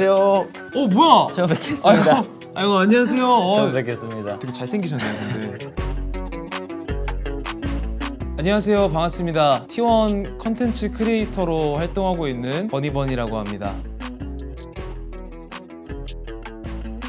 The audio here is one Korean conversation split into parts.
안녕하세요. 어 뭐야? 처음 뵙겠습니다. 아이고, 아이고 안녕하세요. 처음 어, 뵙겠습니다. 되게 잘생기셨네요, 근데. 안녕하세요, 반갑습니다. T1 컨텐츠 크리에이터로 활동하고 있는 버니버니라고 합니다.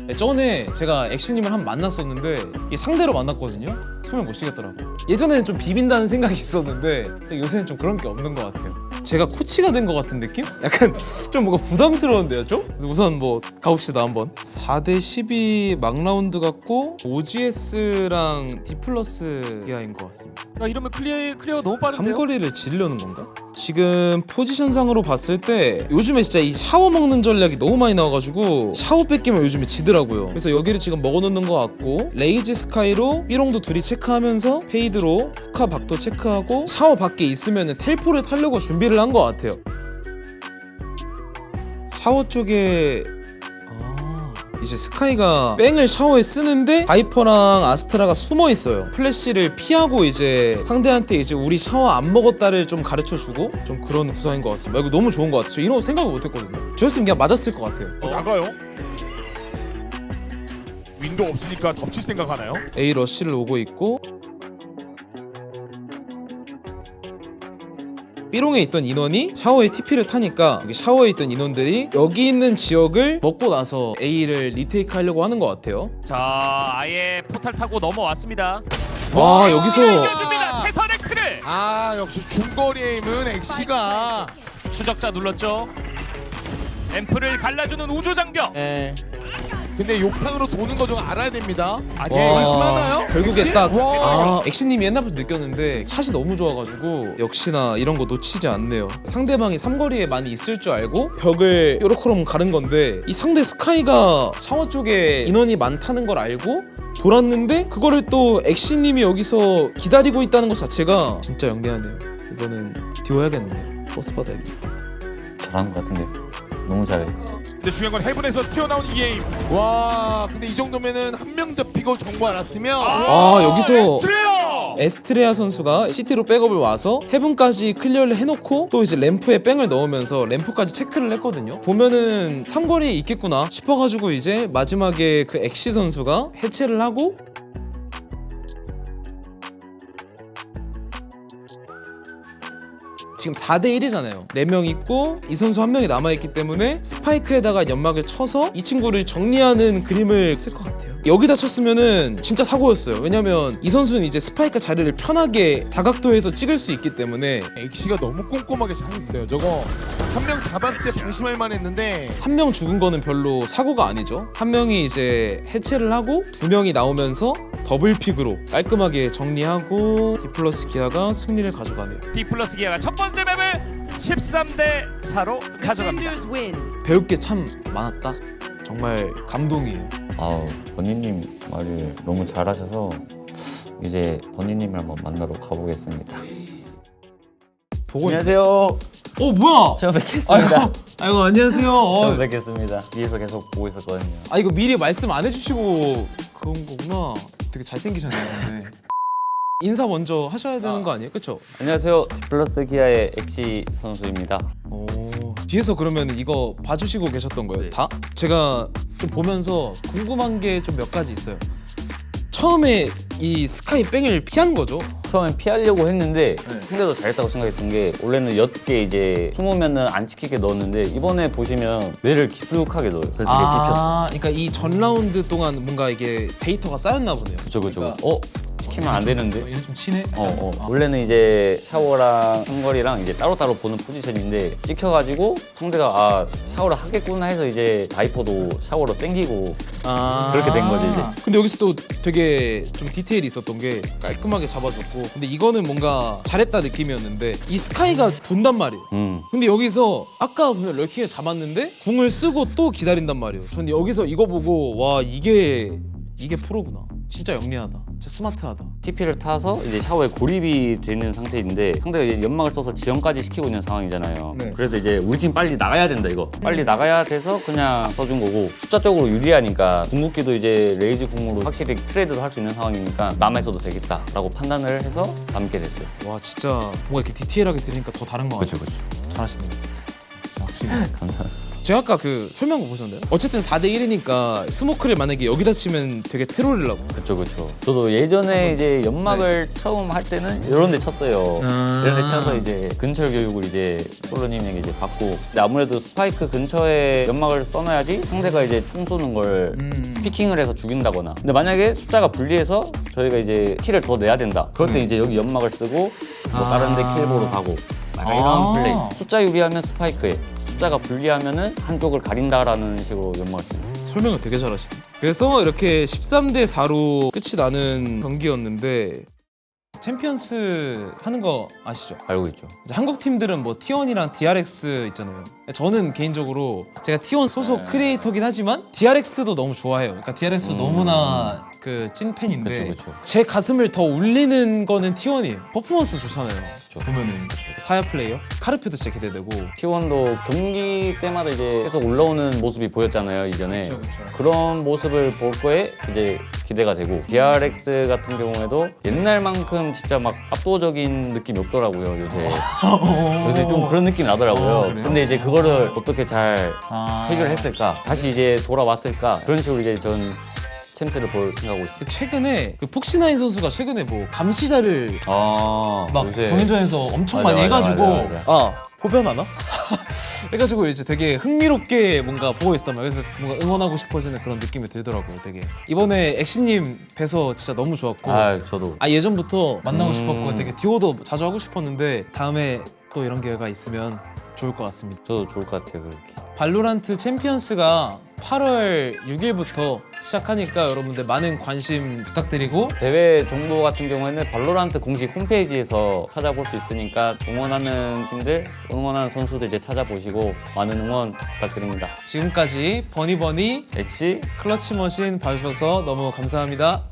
네, 전에 제가 액션님을 한 번 만났었는데 이 상대로 만났거든요. 숨을 못 쉬겠더라고요. 예전에는 좀 비빈다는 생각이 있었는데 요새는 좀 그런 게 없는 것 같아요. 제가 코치가 된 것 같은 느낌? 약간 좀 뭔가 부담스러운데요, 좀? 그래서 우선 뭐 가봅시다 한번. 4대 12 막 라운드 같고 OGS랑 D 플러스 기아인 것 같습니다. 야 이러면 클리어 클리어 너무 빠른데요? 삼거리를 지르려는 건가? 지금 포지션상으로 봤을 때 요즘에 진짜 이 샤워 먹는 전략이 너무 많이 나와가지고 샤워 뺏기면 요즘에 지더라고요. 그래서 여기를 지금 먹어놓는 것 같고 레이지 스카이로 삐롱도 둘이 체크하면서 페이드로 후카 박도 체크하고 샤워 밖에 있으면 텔포를 타려고 준비를 한 것 같아요. 샤워 쪽에 아, 이제 스카이가 뺑을 샤워에 쓰는데 바이퍼랑 아스트라가 숨어 있어요. 플래시를 피하고 이제 상대한테 이제 우리 샤워 안 먹었다를 좀 가르쳐 주고 좀 그런 구성인 것 같습니다. 이거 너무 좋은 것 같아요. 저 이런 거 생각을 못 했거든요. 저였으면 그냥 맞았을 것 같아요. 어, 나가요? 윈도 없으니까 덮칠 생각 하나요? A 러쉬를 오고 있고 B롱에 있던 인원이 샤워에 TP를 타니까 여기 샤워에 있던 인원들이 여기 있는 지역을 먹고 나서 A를 리테이크 하려고 하는 것 같아요. 자 아예 포탈 타고 넘어왔습니다. 와 여기서 이겨줍니다. 아 역시 중거리 에임은 엑시가 추적자 눌렀죠. 앰프를 갈라주는 우주 장벽. 예. 근데 욕탕으로 도는 거 좀 알아야 됩니다. 아직 와. 심하나요? 결국에 엑시? 딱 와. 아, 액시님이 옛날부터 느꼈는데 샷이 너무 좋아가지고 역시나 이런 거 놓치지 않네요. 상대방이 삼거리에 많이 있을 줄 알고 벽을 요렇게럼 가른 건데 이 상대 스카이가 샤워 쪽에 인원이 많다는 걸 알고 돌았는데 그거를 또 액시님이 여기서 기다리고 있다는 것 자체가 진짜 영리하네요. 이거는 듀오해야겠네. 버스 받아야겠다. 잘하는 것 같은데. 너무 잘해. 근데 중요한 건 헤븐에서 튀어나온 이 에임. 와 근데 이 정도면은 한 명 잡히고 정보 알았으면 아, 여기서 스트레어. 에스트레아 선수가 CT로 백업을 와서 헤븐까지 클리어를 해놓고 또 이제 램프에 뺑을 넣으면서 램프까지 체크를 했거든요. 보면은 삼거리에 있겠구나 싶어가지고 이제 마지막에 그 엑시 선수가 해체를 하고 지금 4대 1이잖아요. 4명 있고 이 선수 한 명이 남아 있기 때문에 스파이크에다가 연막을 쳐서 이 친구를 정리하는 그림을 쓸 것 같아요. 여기다 쳤으면은 진짜 사고였어요. 왜냐면 이 선수는 이제 스파이크 자리를 편하게 다각도에서 찍을 수 있기 때문에 엑시가 너무 꼼꼼하게 잘했어요. 저거 한 명 잡았을 때 방심할 만했는데 한 명 죽은 거는 별로 사고가 아니죠. 한 명이 이제 해체를 하고 두 명이 나오면서 더블픽으로 깔끔하게 정리하고 디플러스 기아가 승리를 가져가네요. D 플러스 기아가 첫 번째 맵을 13대 4로 가져갑니다. 배울 게 참 많았다. 정말 감동이에요. 아우 버니님 말을 너무 잘하셔서 이제 버니님을 한번 만나러 가보겠습니다. 보고 안녕하세요. 어 뭐야? 처음 뵙겠습니다. 아이고, 아이고 안녕하세요. 처음 어, 뵙겠습니다. 뒤에서 계속 보고 있었거든요. 아 이거 미리 말씀 안 해주시고 그런 거구나. 되게 잘생기셨네요. 근데. 인사 먼저 하셔야 되는 거 아니에요? 그쵸? 안녕하세요. 디플러스 기아의 엑시 선수입니다. 오, 뒤에서 그러면 이거 봐주시고 계셨던 거예요? 다? 제가 좀 보면서 궁금한 게 좀 몇 가지 있어요. 처음에 이 스카이 뺑을 피한 거죠? 처음엔 피하려고 했는데 네. 상대도 잘했다고 생각했던 게 원래는 옅게 이제 숨으면은 안 찍히게 넣었는데 이번에 보시면 뇌를 깊숙하게 넣어요. 그래서 이게 찍혔어. 아, 그러니까 이 전 라운드 동안 뭔가 이게 데이터가 쌓였나 보네요. 그쵸 그쵸. 그러니까 어 찍히면 안 되는데. 얘는 좀 친해? 어, 어. 아. 원래는 이제 샤워랑 삼거리랑 이제 따로따로 보는 포지션인데 찍혀가지고 상대가 아 샤워를 하겠구나 해서 이제 바이퍼도 샤워로 땡기고 아. 그렇게 된 거지, 이제. 근데 여기서 또 되게 좀 디테일이 있었던 게 깔끔하게 잡아줬고 근데 이거는 뭔가 잘했다 느낌이었는데 이 스카이가 돈단 말이에요. 음 근데 여기서 아까 보면 럴킹을 잡았는데 궁을 쓰고 또 기다린단 말이에요. 전 여기서 이거 보고 와 이게 이게 프로구나. 진짜 영리하다. 진짜 스마트하다. TP를 타서 이제 샤워에 고립이 되는 상태인데 상대가 이제 연막을 써서 지연까지 시키고 있는 상황이잖아요. 네. 그래서 이제 우리 팀 빨리 나가야 된다 이거. 빨리 나가야 돼서 그냥 써준 거고 숫자적으로 유리하니까 궁극기도 이제 레이즈 궁으로 확실히 트레이드도 할 수 있는 상황이니까 남아 있어도 되겠다라고 판단을 해서 남게 됐어요. 와 진짜 뭔가 이렇게 디테일하게 들으니까 더 다른 것 같아요. 그렇죠. 잘하시네요. 진짜 확실히. 감사합니다. 제가 아까 그 설명한 거 보셨나요? 어쨌든 4대 1이니까 스모크를 만약에 여기다 치면 되게 트롤이라고. 그쵸 그쵸. 저도 예전에 이제 연막을 처음 할 때는 이런 데 쳤어요. 아. 이런 데 쳐서 이제 근처 교육을 이제 솔로님에게 이제 받고 근데 아무래도 스파이크 근처에 연막을 써놔야지 상대가 이제 총 쏘는 걸 음. 피킹을 해서 죽인다거나 근데 만약에 숫자가 불리해서 저희가 이제 킬을 더 내야 된다 그럴 때 이제 여기 연막을 쓰고 뭐 음. 아. 다른 데 킬 보러 가고 약간 이런 아. 플레이 숫자 유리하면 스파이크에 숫자가 불리하면은 한쪽을 가린다라는 식으로 연막을 쓰는 설명을 되게 잘하시네. 그래서 이렇게 13대 4로 끝이 나는 경기였는데 챔피언스 하는 거 아시죠? 알고 있죠 이제 한국 팀들은 뭐 T1이랑 DRX 있잖아요. 저는 개인적으로 제가 T1 소속 네. 크리에이터긴 하지만 DRX도 너무 좋아해요. 그러니까 DRX도 너무나 그 찐팬인데 음. 그쵸, 그쵸. 제 가슴을 더 울리는 거는 T1이에요. 퍼포먼스도 좋잖아요. 보면은 사야 플레이어? 카르페도 진짜 기대되고. T1도 경기 때마다 이제 계속 올라오는 모습이 보였잖아요 이전에. 그쵸, 그쵸. 그런 모습을 볼 거에 이제 기대가 되고. DRX 같은 경우에도 옛날만큼 진짜 막 압도적인 느낌이 없더라고요 요새. 요새 좀 그런 느낌이 나더라고요. 어, 그래요? 근데 이제 그거를 어떻게 잘 아. 해결했을까? 다시 이제 돌아왔을까? 그런 식으로 이제 전 챔스를 볼 생각하고 있습니다 그 최근에 그 폭신하인 선수가 최근에 뭐 감시자를 아 막 요새 경연전에서 엄청 맞아, 많이 맞아, 해가지고 맞아, 맞아. 아 포변하나? 해가지고 이제 되게 흥미롭게 뭔가 보고 있었단 말이에요 그래서 뭔가 응원하고 싶어지는 그런 느낌이 들더라고요 되게 이번에 엑시님 뵈서 진짜 너무 좋았고 아, 아 저도 예전부터 만나고 음. 싶었고 되게 듀오도 자주 하고 싶었는데 다음에 또 이런 기회가 있으면 좋을 것 같습니다 저도 좋을 것 같아요 그렇게 발로란트 챔피언스가 8월 6일부터 시작하니까 여러분들 많은 관심 부탁드리고 대회 정보 같은 경우에는 발로란트 공식 홈페이지에서 찾아볼 수 있으니까 응원하는 팀들, 응원하는 선수들 이제 찾아보시고 많은 응원 부탁드립니다. 지금까지 버니버니 엑시 클러치 머신 봐주셔서 너무 감사합니다.